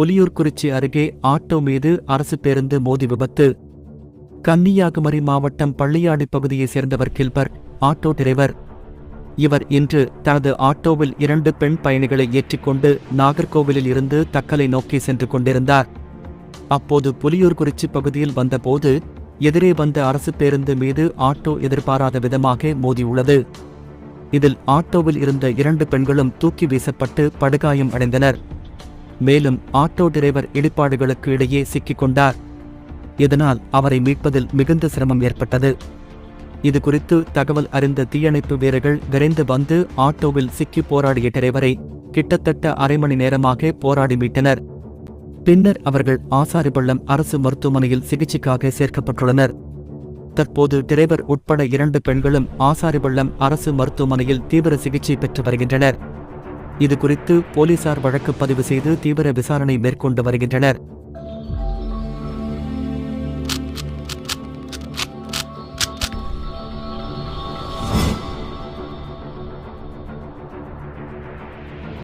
புலியூர்குறிச்சி அருகே ஆட்டோ மீது அரசு பேருந்து மோதி விபத்து. கன்னியாகுமரி மாவட்டம் பள்ளியாடி பகுதியைச் சேர்ந்தவர் கில்பர்ட் ஆட்டோ டிரைவர். இவர் இன்று தனது ஆட்டோவில் இரண்டு பெண் பயணிகளை ஏற்றிக்கொண்டு நாகர்கோவிலில் இருந்து தக்கலை நோக்கி சென்று கொண்டிருந்தார். அப்போது புலியூர்குறிச்சி பகுதியில் வந்தபோது எதிரே வந்த அரசு பேருந்து மீது ஆட்டோ எதிர்பாராத விதமாக மோதியுள்ளது இதில் ஆட்டோவில் இருந்த இரண்டு பெண்களும் தூக்கி வீசப்பட்டு படுகாயம் அடைந்தனர். மேலும் ஆட்டோ டிரைவர் இடிபாடுகளுக்கு இடையே சிக்கிக்கொண்டார். இதனால் அவரை மீட்பதில் மிகுந்த சிரமம் ஏற்பட்டது. இது குறித்து தகவல் அறிந்த தீயணைப்பு வீரர்கள் விரைந்து வந்து ஆட்டோவில் சிக்கி போராடிய டிரைவரை கிட்டத்தட்ட அரை மணி நேரமாக போராடி மீட்டனர். பின்னர் அவர்கள் ஆசாரிபள்ளம் அரசு மருத்துவமனையில் சிகிச்சைக்காக சேர்க்கப்பட்டுள்ளனர். தற்போது டிரைவர் உட்பட இரண்டு பெண்களும் ஆசாரிபள்ளம் அரசு மருத்துவமனையில் தீவிர சிகிச்சை பெற்று வருகின்றனர். இது குறித்து போலீசார் வழக்கு பதிவு செய்து தீவிர விசாரணை மேற்கொண்டு வருகின்றனர்.